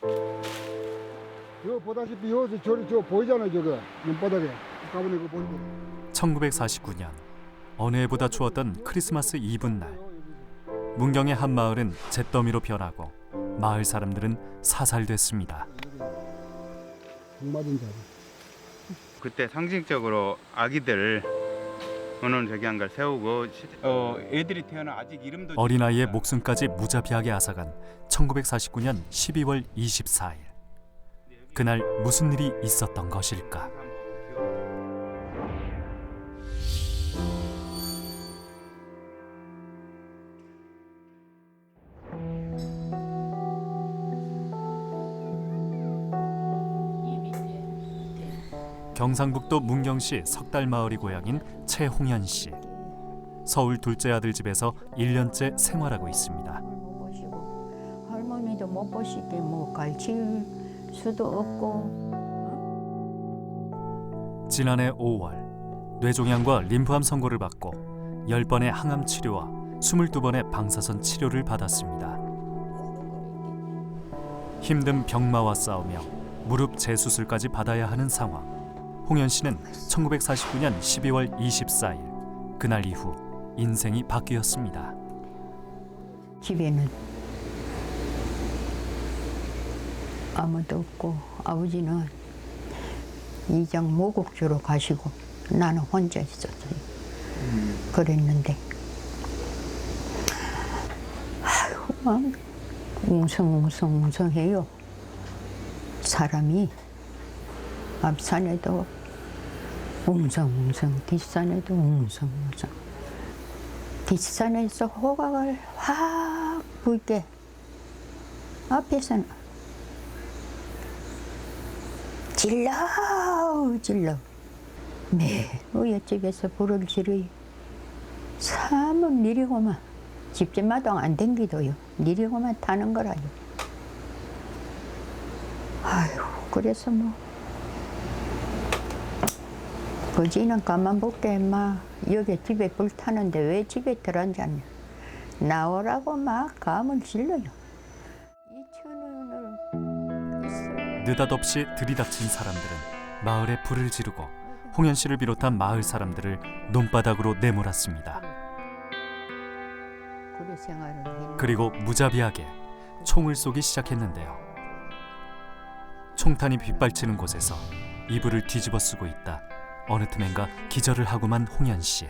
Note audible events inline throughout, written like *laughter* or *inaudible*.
저 보다시피 여기서 저리 저 보이잖아요 저거. 눈바닥에. 가보니 그거 보이죠 1949년 어느 해보다 추웠던 크리스마스 이브 날 문경의 한 마을은 잿더미로 변하고 마을 사람들은 사살됐습니다. 공 맞은 자리 그때 상징적으로 아기들 오늘 저기 한걸 세우고 시- 어 애들이 태어나 아직 이름도 어린아이의 목숨까지 무자비하게 앗아간 1949년 12월 24일. 그날 무슨 일이 있었던 것일까 경상북도 문경시 석달마을이 고향인 최홍현 씨 서울 둘째 아들 집에서 1년째 생활하고 있습니다. 할머니도 못 보시게 뭐 갈칠 수도 없고 지난해 5월 뇌종양과 림프암 선고를 받고 10번의 항암 치료와 22번의 방사선 치료를 받았습니다. 힘든 병마와 싸우며 무릎 재수술까지 받아야 하는 상황. 홍현 씨는 1949년 12월 24일 그날 이후 인생이 바뀌었습니다. 집에는 아무도 없고 아버지는 이장 모국주로 가시고 나는 혼자 있었어요. 그랬는데 아유 막 웅성웅성웅성해요. 사람이 앞산에도 웅성웅성 뒷산에도 웅성웅성. 뒷산에서 호각을 확 불게 앞에서는 질러 질러 네 우여집에서 불을 지르요 사면 니리고만 집집 마당 안 댕기도요. 니리고만 타는 거라요. 아유 그래서 뭐 거지는 가만 볼게 막 여기 집에 불 타는데 왜 집에 들어앉았냐 나오라고 막 감을 질러요 느닷없이 들이닥친 사람들은 마을에 불을 지르고 홍현 씨를 비롯한 마을 사람들을 논바닥으로 내몰았습니다. 그리고 무자비하게 총을 쏘기 시작했는데요. 총탄이 빗발치는 곳에서 이불을 뒤집어 쓰고 있다. 어느 틈엔가 기절을 하고만 홍현 씨.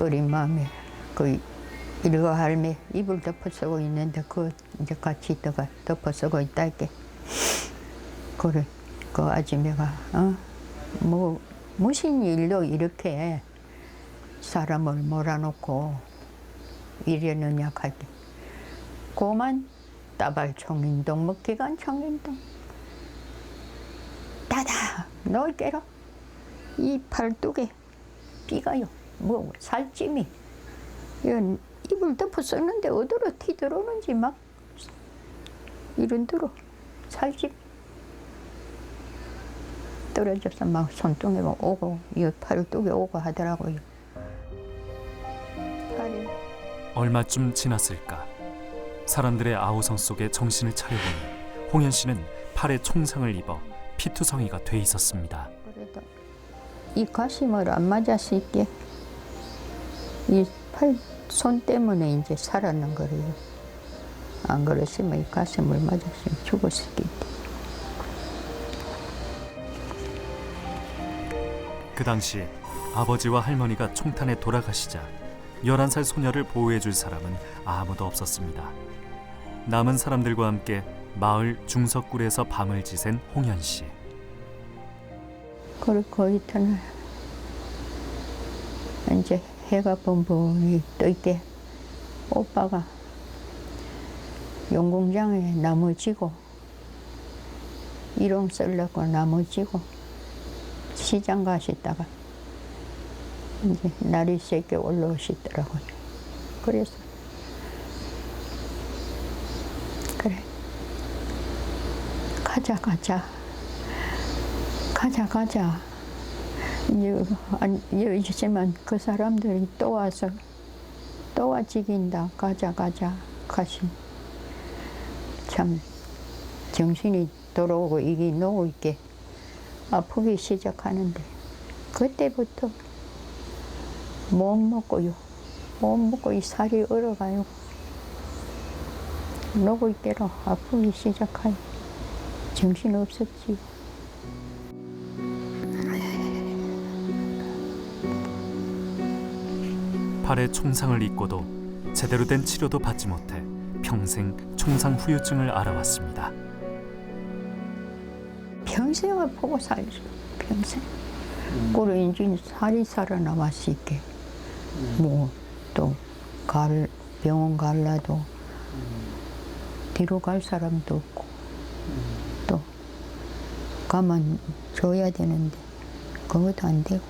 어린 마음에 그 일거 할매 이불 덮어 쓰고 있는데 그 이제 같이 있다가 덮어 쓰고 있다 이게. 그래 그 아줌매가 어뭐 무슨 일로 이렇게 사람을 몰아놓고 이래느냐 할게. 고만 따발 총인동 먹기간 총인동. 따다 넓게로 이 팔뚝에 삐가요. 뭐 살찜이 이런 이불 덮어 썼는데 어디로 티 들어오는지 막 이런 대로 살찜 떨어져서 막 손등에 막 오고 이 팔뚝에 오고 하더라고요. 얼마쯤 지났을까? 사람들의 아우성 속에 정신을 차려보니 홍현 씨는 팔에 총상을 입어 피투성이가 돼 있었습니다. 그래도 이 가심을 안 맞았을 게이팔 손 때문에 이제 살았는 거래요. 안 그랬으면 이 가슴을 맞았으면 죽었을 게 있대. 그 당시 아버지와 할머니가 총탄에 돌아가시자 11살 소녀를 보호해줄 사람은 아무도 없었습니다. 남은 사람들과 함께 마을 중석굴에서 밤을 지샌 홍현 씨. 그리고 이튿날 이제 해가 뻔뻔히 떠있게 오빠가 용궁장에 나무 지고 일용 쓰려고 나무 지고 시장 가시다가 이제 날이 새게 올라오시더라고요. 그래서 그래. 가자 가자. 가자 가자. 여, 아니, 여지만 그 사람들이 또 와서 또와 지긴다. 가자 가자. 가시. 참 정신이 돌아오고 이게 놓고 있게 아프기 시작하는데 그때부터 못 먹고요. 못 먹고 이 살이 얼어가요 놓고 있대로 아프기 시작하요 정신 없었지요. 팔에 총상을 입고도 제대로 된 치료도 받지 못해 평생 총상 후유증을 알아왔습니다. 평생을 보고 살죠. 평생. 그리고 이제 살이 살아남을 수 있게. 뭐 또 갈 병원 갈라도 뒤로 갈 사람도 없고 또 가만 줘야 되는데 그것도 안 되고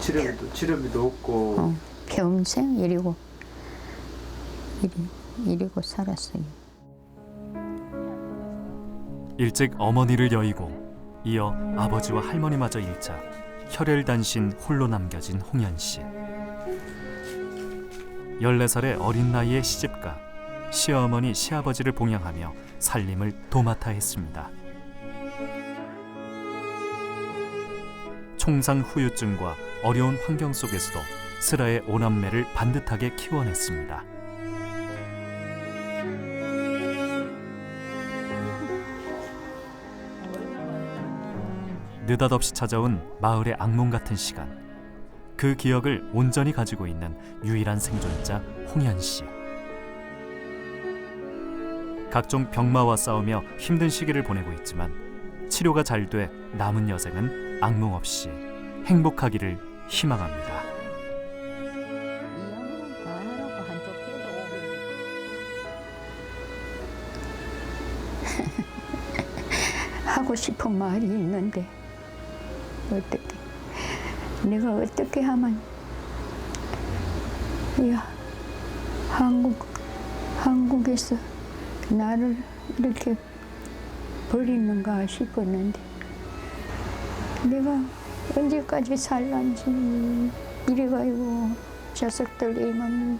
치료비도 치료비도 없고 어, 평생 이리고 이리, 이리고 살았어요. 일찍 어머니를 여의고 이어 아버지와 할머니마저 잃자 혈혈단신 홀로 남겨진 홍현 씨. 14살의 어린 나이에 시집가 시어머니 시아버지를 봉양하며 살림을 도맡아 했습니다. 총상 후유증과 어려운 환경 속에서도 슬아의 오남매를 반듯하게 키워냈습니다. 느닷없이 찾아온 마을의 악몽 같은 시간. 그 기억을 온전히 가지고 있는 유일한 생존자 홍현 씨. 각종 병마와 싸우며 힘든 시기를 보내고 있지만 치료가 잘 돼 남은 여생은 악몽 없이 행복하기를 희망합니다. *laughs* 하고 싶은 말이 있는데 어떻게 내가 어떻게 하면 야 한국 한국에서 나를 이렇게 버리는가 싶었는데 내가 언제까지 살란지 이래가지고 자식들 이만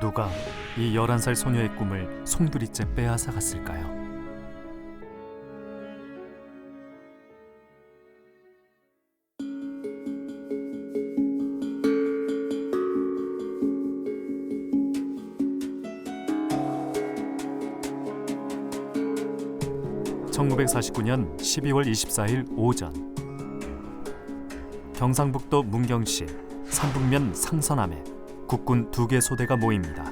누가 이 11살 소녀의 꿈을 송두리째 빼앗아 갔을까요? (1949년 12월 24일) 오전 경상북도 문경시 산북면 상선암에 국군 두 개 소대가 모입니다.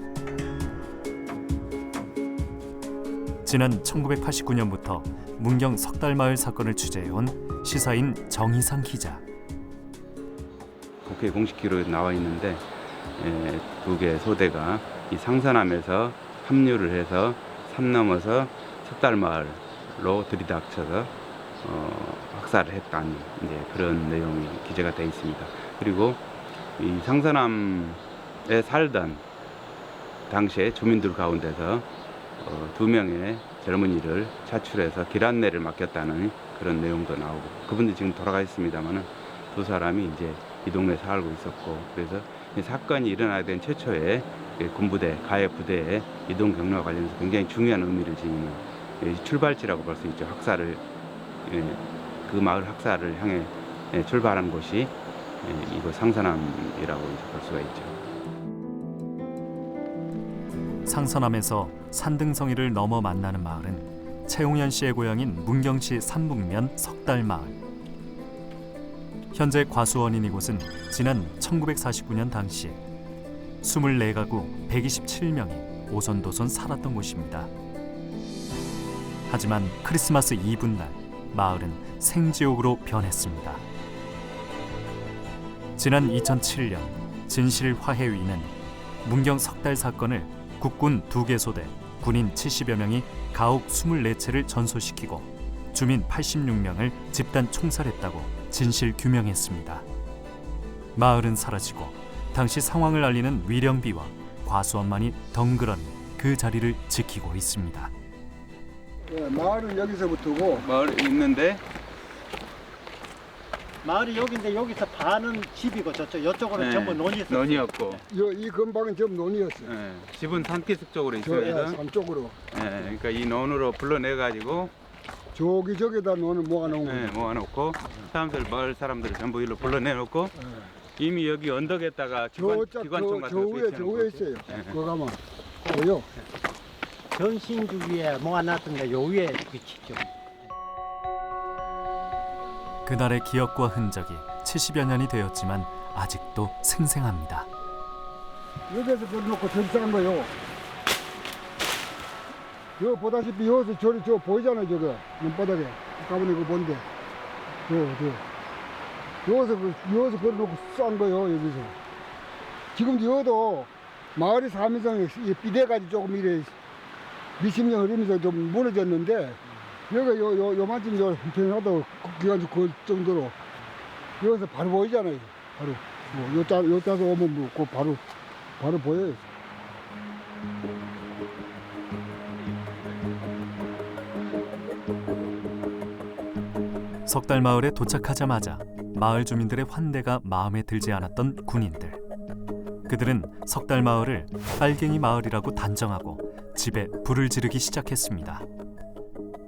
지난 1989년부터 문경 석달마을 사건을 취재해온 시사인 정희상 기자. 국회 공식 기록에 나와 있는데 두 개 소대가 이 상산함에서 합류를 해서 산 넘어서 석달마을 로 들이닥쳐서 어, 학살을 했다는 이제 그런 내용이 기재가 되어 있습니다. 그리고 이 상산함에 살던 당시에 주민들 가운데서 어, 두 명의 젊은이를 차출해서 길 안내를 맡겼다는 그런 내용도 나오고 그분들 지금 돌아가 있습니다만은 두 사람이 이제 이 동네에 살고 있었고 그래서 이 사건이 일어나야 된 최초의 이 군부대 가해 부대의 이동 경로와 관련해서 굉장히 중요한 의미를 지니는 이 출발지라고 볼 수 있죠 학살을 예, 그 마을 학살을 향해 예, 출발한 곳이 예, 이곳 상산함이라고 이제 볼 수가 있죠. 상선함에서 산등성이를 넘어 만나는 마을은 최홍현 씨의 고향인 문경시 산북면 석달마을. 현재 과수원인 이곳은 지난 1949년 당시 24가구 127명이 오손도손 살았던 곳입니다. 하지만 크리스마스 이브날 마을은 생지옥으로 변했습니다. 지난 2007년 진실 화해위는 문경 석달 사건을 국군 두개 소대 군인 70여 명이 가옥 24채를 전소시키고 주민 86명을 집단 총살했다고 진실 규명했습니다. 마을은 사라지고 당시 상황을 알리는 위령비와 과수원만이 덩그러니 그 자리를 지키고 있습니다. 예, 마을은 여기서부터고 마을에 있는데 마을이 여기인데 여기서 반은 집이고 저쪽 이쪽으로는 네, 전부 논이 있어요. 논이었고 여, 이 건방은 전부 논이었어요. 예, 집은 산기슭 쪽으로 저 예, 있어요. 산 쪽으로 예, 그러니까 이 논으로 불러내 가지고 저기 저기다 논을 모아놓은 예, 거예요. 모아놓고 사람들 마을 사람들을 전부 일로 불러내 놓고 예. 이미 여기 언덕에다가 기관, 저, 저, 기관총 저, 같은 저 거 위에 저 배치해놓고 위에 있어요. 예. 그거 가면 보여. 전신주 위에 모아놨던데 요 위에 위치죠. 그날의 기억과 흔적이 70여 년이 되었지만 아직도 생생합니다. 여기서 걸어놓고 접수한 거요. 여 보다시피 여기서 저리 저 보이잖아요 저거 눈바닥에 가보니 그거 뭔데 저저 여기서 그 여기서 걸어놓고 싼 거요 여기서 지금 여도 마을이 사면서 이 비대가지 조금 이래 몇십 년 흐르면서 좀 무너졌는데 여기 요, 요, 요만큼 요 형편하다고 기간주 그 정도로 여기서 바로 보이잖아요 바로 뭐, 요, 따, 요 따서 오면 뭐, 그 바로 바로 보여요. 석달 마을에 도착하자마자 마을 주민들의 환대가 마음에 들지 않았던 군인들. 그들은 석달 마을을 빨갱이 마을이라고 단정하고 집에 불을 지르기 시작했습니다.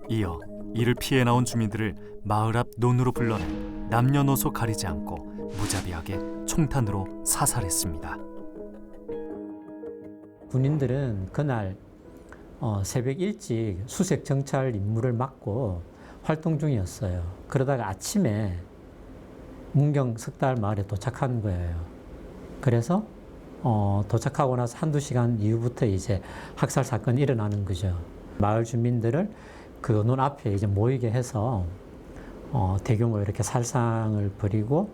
이어 이를 피해 나온 주민들을 마을 앞 논으로 불러내 남녀노소 가리지 않고 무자비하게 총탄으로 사살했습니다. 군인들은 그날 어, 새벽 일찍 수색 정찰 임무를 맡고 활동 중이었어요. 그러다가 아침에 문경 석달 마을에 도착한 거예요. 그래서 어, 도착하고 나서 한두 시간 이후부터 이제 학살 사건이 일어나는 거죠. 마을 주민들을 그논 앞에 이제 모이게 해서 어, 대규모 이렇게 살상을 벌이고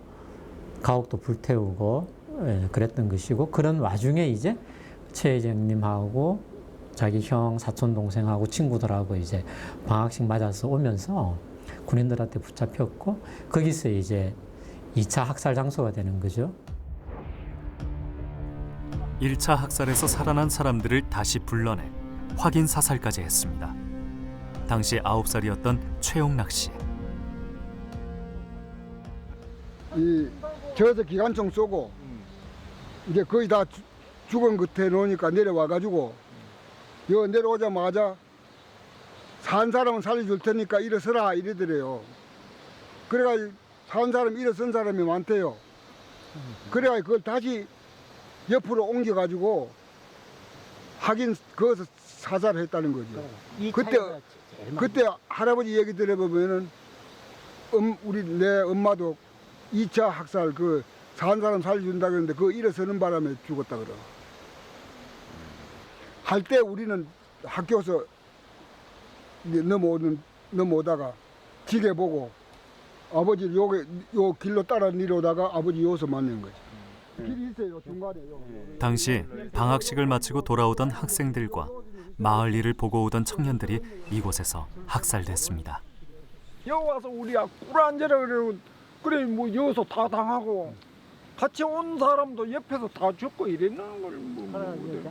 가옥도 불태우고 예, 그랬던 것이고 그런 와중에 이제 최 회장님하고 자기 형 사촌 동생하고 친구들하고 이제 방학식 맞아서 오면서 군인들한테 붙잡혔고 거기서 이제 2차 학살 장소가 되는 거죠. 1차 학살에서 살아난 사람들을 다시 불러내 확인 사살까지 했습니다. 당시 9살이었던 최용락 씨. 이 저에서 기관총 쏘고 이제 거의 다 주- 죽은 끝에 놓으니까 내려와 가지고 여 내려오자마자 산 사람은 살려줄 테니까 일어서라 이러더래요. 그래가지고 산 사람 일어선 사람이 많대요. 그래가지고 그걸 다시 옆으로 옮겨가지고 하긴 거기서 사살했다는 거죠. 이 그때- 차이가 제일 많아요. 그때 할아버지 얘기 들어보면은 음, 우리 내 엄마도 2차 학살 그산 사람 살려준다 그러는데 그거 일어서는 바람에 죽었다 그러. 할 때 우리는 학교에서 이제 넘어오는 넘어오다가 지게 보고 아버지 요게 요 길로 따라 내려오다가 아버지 여기서 만난 거지. 길이 있어요 중간에 요. 당시 방학식을 마치고 돌아오던 학생들과 마을 일을 보고 오던 청년들이 이곳에서 학살됐습니다. 여기 와서 우리가 꿀 앉으라 그러고 그래 뭐 여기서 다 당하고 같이 온 사람도 옆에서 다 죽고 이랬는 걸뭐 그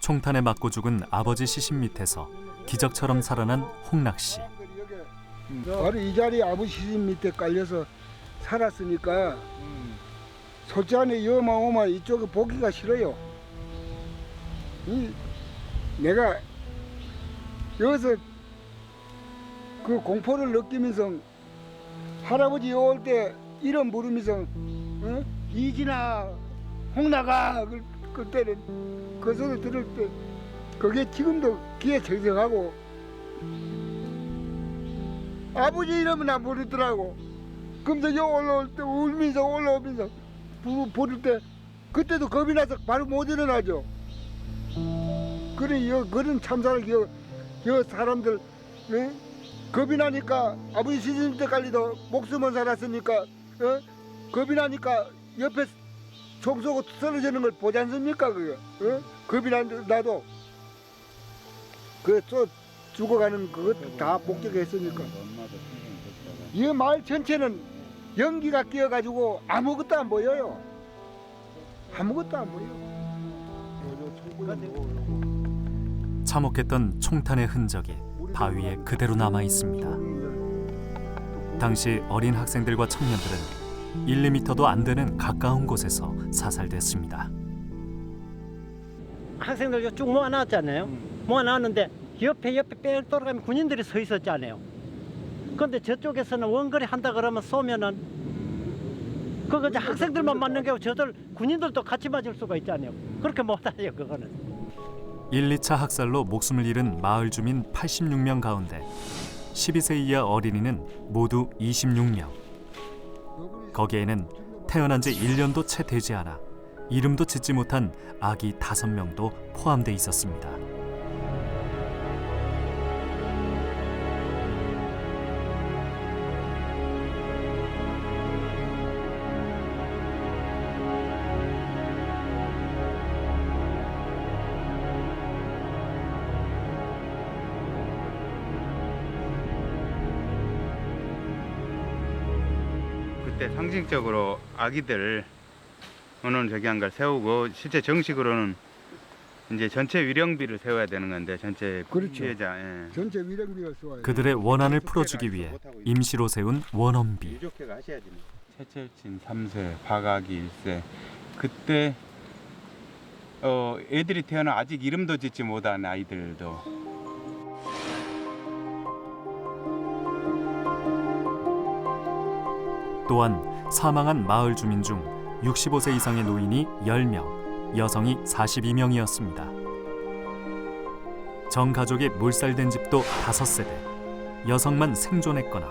총탄에 맞고 죽은 아버지 시신 밑에서 기적처럼 살아난 홍락 씨. 바로 이 자리에 아버지 시신 밑에 깔려서 살았으니까 솔직히 여마오마 이쪽에 보기가 싫어요. 이 내가 여기서 그 공포를 느끼면서 할아버지 올 때 이름 부르면서 어? 이진아 홍나가 그, 그때는 그 소리 들을 때 그게 지금도 귀에 적적하고 아버지 이름은 안 부르더라고. 그러면서 여 올라올 때 울면서 올라오면서 부, 부를 때 그때도 겁이 나서 바로 못 일어나죠. 그래 여 그런 참사를 여, 여 사람들 예? 겁이 나니까 아버지 시집 때까지도 목숨은 살았으니까 어? 겁이 나니까 옆에 총 쏘고 쓰러지는 걸 보지 않습니까 그거 어? 겁이 나, 나도 그또 죽어가는 그것도 다 목격했으니까 이 마을 전체는 연기가 끼어가지고 아무것도 안 보여요. 아무것도 안 보여. 참혹했던 총탄의 흔적이 바위에 그대로 남아 있습니다. 당시 어린 학생들과 청년들은 1, 2미터도 안 되는 가까운 곳에서 사살됐습니다. 학생들 쭉 모아놨잖아요. 모아놨는데 옆에 옆에 빽 돌아가면 군인들이 서 있었잖아요. 그런데 저쪽에서는 원거리 한다 그러면 쏘면은 그거 이제 학생들만 맞는 게 아니고 저들 군인들도 같이 맞을 수가 있잖아요. 그렇게 못하죠 그거는. 1, 2차 학살로 목숨을 잃은 마을 주민 86명 가운데 12세 이하 어린이는 모두 26명. 거기에는 태어난 지 1년도 채 되지 않아 이름도 짓지 못한 아기 5명도 포함돼 있었습니다. 그때 상징적으로 아기들 오늘 저기 한걸 세우고 실제 정식으로는 이제 전체 위령비를 세워야 되는 건데 전체 그렇죠. 피해자 예. 전체 위령비가 쏘아요. 그들의 원한을 풀어주기 위해 임시로 세운 원엄비. 유족회가 하셔야지. 최철진 3세, 박아기 1세. 그때 어 애들이 태어나 아직 이름도 짓지 못한 아이들도 또한 사망한 마을 주민 중 65세 이상의 노인이 10명, 여성이 42명이었습니다. 전 가족이 몰살된 집도 5세대, 여성만 생존했거나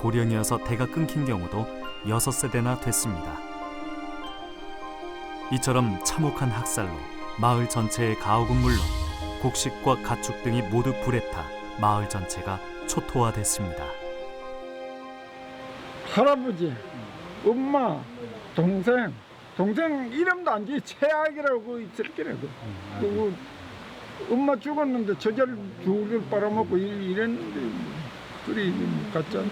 고령이어서 대가 끊긴 경우도 6세대나 됐습니다. 이처럼 참혹한 학살로 마을 전체의 가옥은 물론 곡식과 가축 등이 모두 불에 타 마을 전체가 초토화됐습니다. 할아버지, 엄마, 동생, 동생 이름도 안 지, 최악이라고 게라도. 그리고 엄마 죽었는데 저절 죽을 빨아먹고 이- 이랬는데 그래 같지 않지.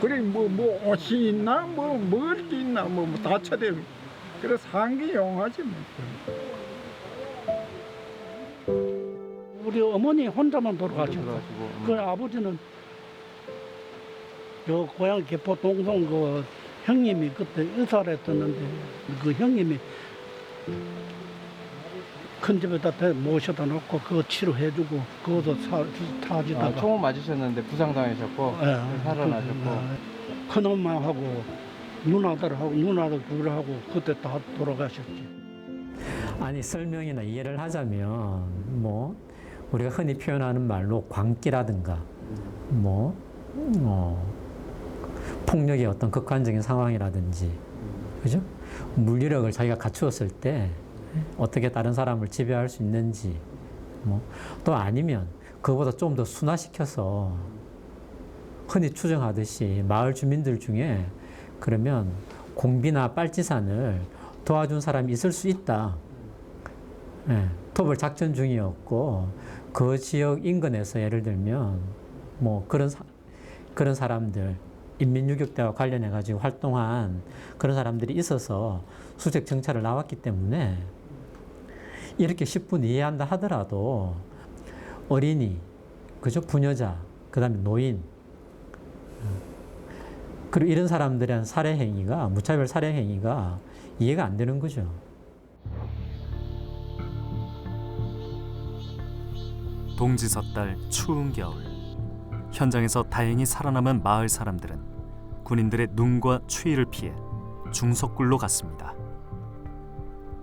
그래 뭐 뭐 옷이 있나 뭐 먹을 게 있나 뭐, 뭐 다 쳐대. 그래 산게 용하지 뭐. 우리 어머니 혼자만 돌아가셨고 그 아버지는 저 고향 개포 동성 그 형님이 그때 의사를 했었는데 그 형님이 큰 집에다 대- 모셔다 놓고 그거 치료해주고 그것도 사, 타지다가. 아, 총을 맞으셨는데 부상당하셨고 예, 살아나셨고. 그, 큰 엄마하고 누나들하고 누나들 둘하고 그때 다 돌아가셨지. 아니 설명이나 이해를 하자면 뭐 우리가 흔히 표현하는 말로 광기라든가 뭐 어, 폭력의 어떤 극한적인 상황이라든지 그죠? 물리력을 자기가 갖추었을 때 어떻게 다른 사람을 지배할 수 있는지 뭐 또 아니면 그보다 좀 더 순화시켜서 흔히 추정하듯이 마을 주민들 중에 그러면 공비나 빨치산을 도와준 사람이 있을 수 있다. 예, 토벌 작전 중이었고 그 지역 인근에서 예를 들면 뭐 그런 사, 그런 사람들 인민유격대와 관련해 가지고 활동한 그런 사람들이 있어서 수색 정찰을 나왔기 때문에 이렇게 10분 이해한다 하더라도 어린이 그죠 부녀자 그 다음에 노인 그리고 이런 사람들에 대한 살해 행위가 무차별 살해 행위가 이해가 안 되는 거죠. 동지섣달 추운 겨울 현장에서 다행히 살아남은 마을 사람들은 군인들의 눈과 추위를 피해 중석굴로 갔습니다.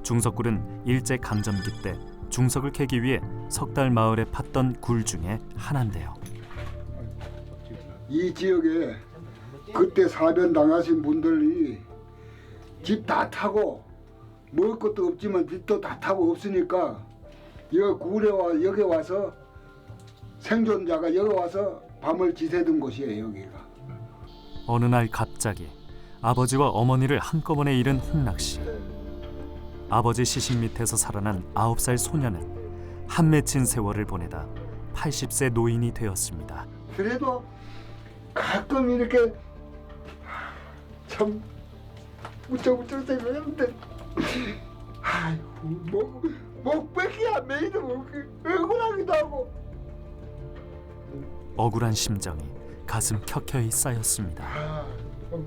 중석굴은 일제 강점기 때 중석을 캐기 위해 석달 마을에 팠던 굴 중에 하나인데요. 이 지역에 그때 사변 당하신 분들이 집 다 타고 먹을 것도 없지만 집도 다 타고 없으니까 여기 굴에 와 여기 와서 생존자가 여기 와서 밤을 지새던 곳이에요 여기가. 어느 날 갑자기 아버지와 어머니를 한꺼번에 잃은 홍락 씨. 아버지 시신 밑에서 살아난 아홉 살 소녀는 한 맺힌 세월을 보내다 80세 노인이 되었습니다. 그래도 가끔 이렇게 참 무척무척 생각하는데 아이고 목, 목밖에 안 메이도 목 억울하기도 하고 억울한 심정이 가슴 켜켜이 쌓였습니다. 아, 참,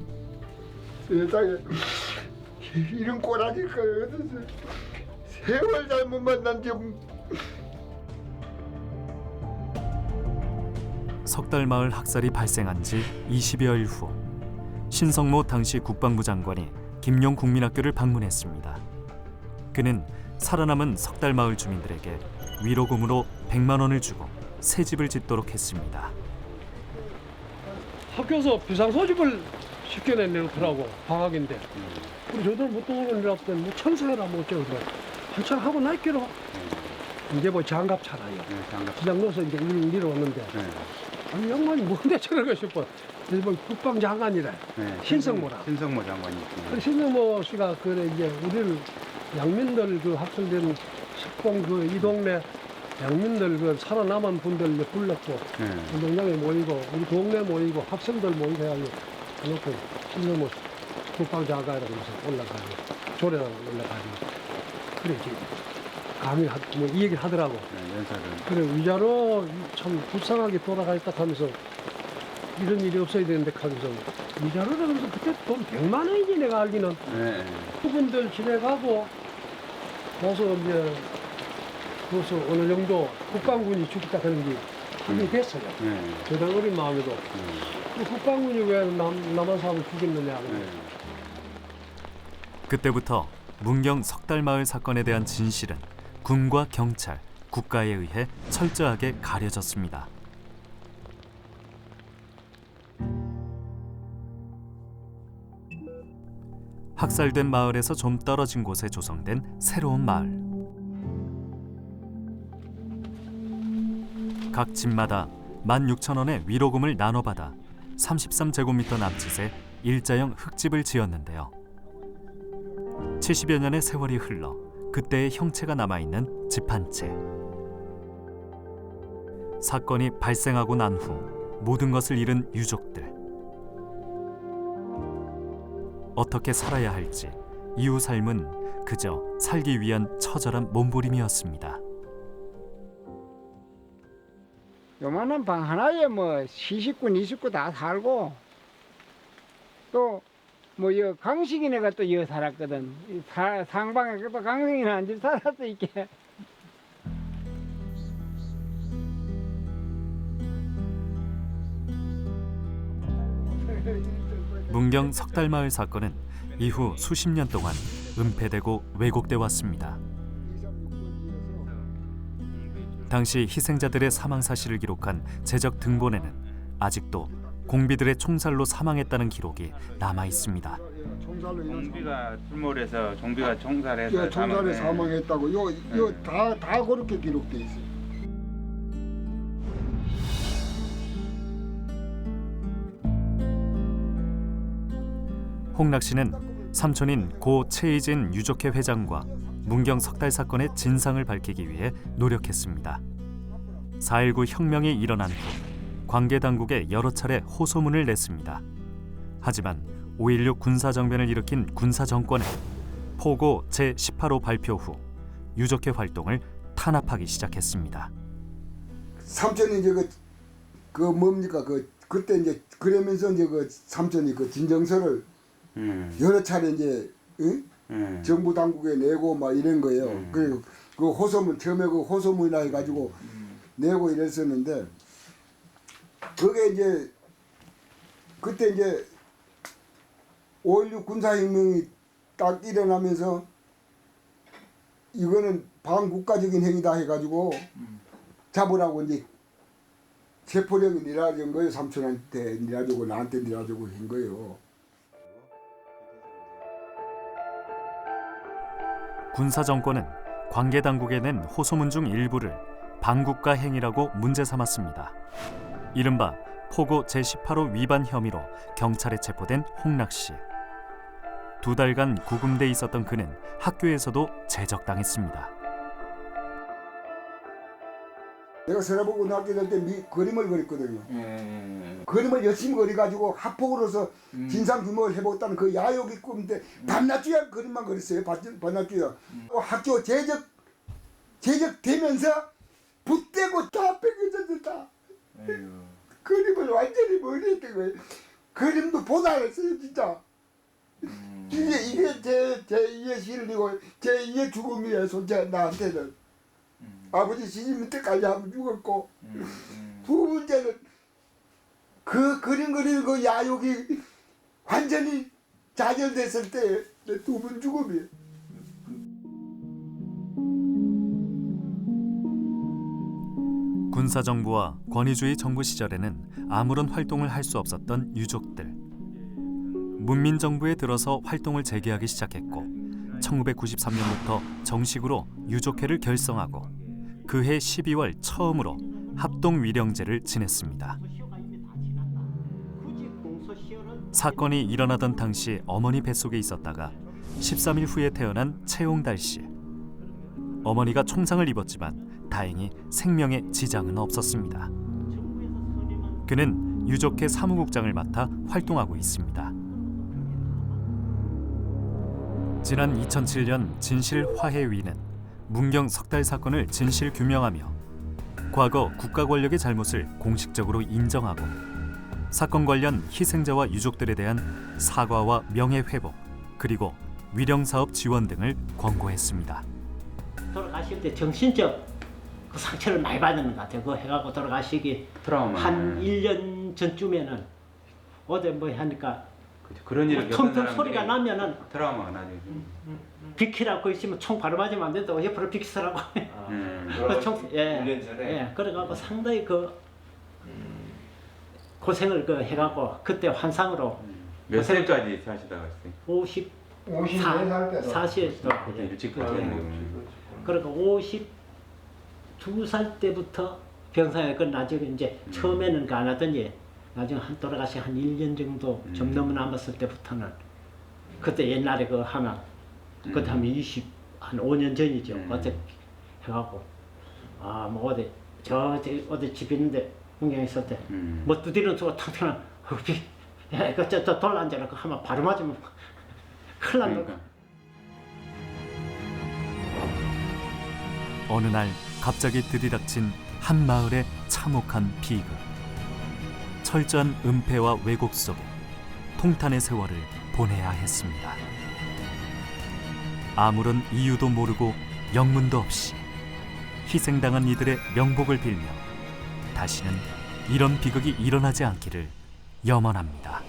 세상에 이런 꼬라지가 어디서 세월 잘못 만난 좀 석달 마을 학살이 발생한 지 20여일 후 신성모 당시 국방부 장관이 김용 국민학교를 방문했습니다. 그는 살아남은 석달 마을 주민들에게 위로금으로 100만 원을 주고 새 집을 짓도록 했습니다. 학교에서 비상 소집을 시켜내더라고 방학인데. 우리 저들 보통은 이랬더니 뭐 천사라 뭐 어쩌고 그래. 한참 하고 나기로 이제 뭐 장갑 차라요. 네, 장갑. 기장 넣어서 이제 우리 내려오는데 네. 아니 양반이 뭔데 저러고 싶어. 일본 국방장관이래. 네. 신성모라. 신성모 장관이. 그래 신성모 씨가 그래 이제 우리를 양민들 그 학생들 석봉 그이 동네 양민들 그 살아남은 분들 이제 불렀고 네. 운동장에 모이고 우리 동네 모이고 학생들 모이고 해가지고 그놓고 신성모 국방장관이라고 해서 올라가고 조례당 올라가고 그래 이제 감히 하, 뭐이 얘기를 하더라고. 네, 연사를. 그래 위자로 참 불쌍하게 돌아가 있다 하면서 이런 일이 없어야 되는데 하면서 위자료라 그래서 그때 돈 100만 원이지 내가 알기는 네. 그분들 지내가고 나서 이제 그래서 어느 정도 국방군이 죽겠다 그런 게 하게 됐어요. 네. 저당 어린 마음에도 네. 그 국방군이 왜 남, 남한 사람을 죽였느냐. 네. 그때부터 문경 석달 마을 사건에 대한 진실은 군과 경찰, 국가에 의해 철저하게 가려졌습니다. 학살된 마을에서 좀 떨어진 곳에 조성된 새로운 마을. 각 집마다 16,000원의 위로금을 나눠받아 33제곱미터 남짓의 일자형 흙집을 지었는데요. 70여 년의 세월이 흘러 그때의 형체가 남아있는 집 한 채. 사건이 발생하고 난 후 모든 것을 잃은 유족들. 어떻게 살아야 할지 이후 삶은 그저 살기 위한 처절한 몸부림이었습니다. 요만한 방 하나에 뭐 시식구, 이식구 다 살고 또 뭐 여 강식이네가 또 여 살았거든. 이 사- 상방에 또 강식이는 한집 살았어 이게. 문경 석달마을 사건은 이후 수십 년 동안 은폐되고 왜곡돼 왔습니다. 당시 희생자들의 사망 사실을 기록한 제적 등본에는 아직도 공비들의 총살로 사망했다는 기록이 남아 있습니다. 종비가 출몰해서 종비가 총살해서 예, 총살에 사망해. 사망했다고 요 네. 요다다 그렇게 기록돼 있어요. 홍락 씨는 삼촌인 고 최희진 유족회 회장과 문경 석달 사건의 진상을 밝히기 위해 노력했습니다. 4.19 혁명이 일어난 후 관계 당국에 여러 차례 호소문을 냈습니다. 하지만 5.16 군사정변을 일으킨 군사정권은 포고 제18호 발표 후 유족회 활동을 탄압하기 시작했습니다. 삼촌이 이제 그, 그 뭡니까 그 그때 이제 그러면서 이제 그 삼촌이 그 진정서를 음. 여러 차례 이제 응? 음. 정부 당국에 내고 막 이런 거예요. 음. 그리고 그 호소문 처음에 그 호소문이라 해가지고 내고 이랬었는데 그게 이제 그때 이제 5.16 군사혁명이 딱 일어나면서 이거는 반국가적인 행위다 해가지고 잡으라고 이제 체포령이 내려준 거예요 삼촌한테 내려주고 나한테 내려주고 한 거예요. 군사 정권은 관계 당국에 낸 호소문 중 일부를 반국가 행위라고 문제 삼았습니다. 이른바 포고 제18호 위반 혐의로 경찰에 체포된 홍락 씨. 두 달간 구금돼 있었던 그는 학교에서도 제적당했습니다. 내가 서라보고등학교 다닐 때 미, 그림을 그렸거든요. 예. 그림을 열심히 그려가지고 학폭으로서 음. 진상 규명을 해보겠다는 그 야욕이 꿈인데 밤낮 주야 그림만 그렸어요. 밤- 밤낮주야. 어, 학교 제적 제적 되면서 붙대고 다 뺏겨졌다. 그림을 완전히 머리했던 거예요. 그림도 보살했어요 진짜. 이게 이게 제 제 2의 실리고 제 2의 죽음이에요 솔직히 나한테는. 아버지 시집 때까지 한번 죽었고 두 번째는 그 그림 그리는 그 야욕이 완전히 좌절됐을 때두번 죽음이에요. 군사 정부와 권위주의 정부 시절에는 아무런 활동을 할 수 없었던 유족들. 문민 정부에 들어서 활동을 재개하기 시작했고 1993년부터 정식으로 유족회를 결성하고 그해 12월 처음으로 합동 위령제를 지냈습니다. 사건이 일어나던 당시 어머니 뱃속에 있었다가 13일 후에 태어난 채용달 씨. 어머니가 총상을 입었지만 다행히 생명에 지장은 없었습니다. 그는 유족회 사무국장을 맡아 활동하고 있습니다. 지난 2007년 진실화해위는 문경 석달 사건을 진실 규명하며 과거 국가 권력의 잘못을 공식적으로 인정하고 사건 관련 희생자와 유족들에 대한 사과와 명예 회복 그리고 위령 사업 지원 등을 권고했습니다. 돌아가실 때 정신적 그 상처를 많이 받는 것 같아요. 그거 해갖고 돌아가시기 트라우마. 한 1년 전쯤에는 어제 뭐 하니까 그런 일을 뭐 겪은 텅텅 사람들이 소리가 나면은 트라우마가 나죠. 비키라고 있으면 총 바로 맞으면 안 된다고 옆으로 비키서라고. 음. *laughs* 그 총, 예, 1년 전에? 예, 그래갖고 상당히 그 고생을 그 해갖고 그때 환상으로 몇 살까지 사시다가 했어요? 50, 54살 때도. 40, 그때 일찍 하셨네요. 그러니까 52살 때부터 병상에 그 나중에 이제 처음에는 그 안 하더니 나중에 한 돌아가시 한 1년 정도 좀 음. 넘어 남았을 때부터는 그때 옛날에 그 하면 그때 하면 20, 한 5년 전이죠. 음. 그때 해갖고 아 뭐 어디 저 어디, 어디 집 있는데 문경 있을 때 음. 뭐 두드리는 소가 탕탕한 흡이 그저 돌 앉아놓고 하면 바로 맞으면 *laughs* 큰일 난다. 그러니까. 어느 날 갑자기 들이닥친 한 마을의 참혹한 비극. 철저한 은폐와 왜곡 속에 통탄의 세월을 보내야 했습니다. 아무런 이유도 모르고 영문도 없이 희생당한 이들의 명복을 빌며 다시는 이런 비극이 일어나지 않기를 염원합니다.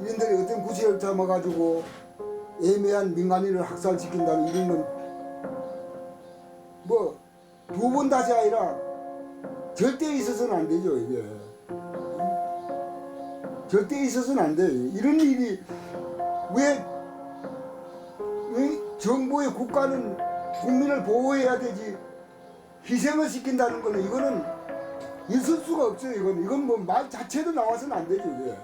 이런들이 어떤 구실을 담아가지고 애매한 민간인을 학살시킨다는 건뭐 두 번 다시 아니라 절대 있어서는 안 되죠 이게 절대 있어서는 안 돼. 이런 일이 왜, 왜 정부의 국가는 국민을 보호해야 되지 희생을 시킨다는 거는 이거는 있을 수가 없어요. 이건 이건 뭐 말 자체도 나와서는 안 되죠 이게.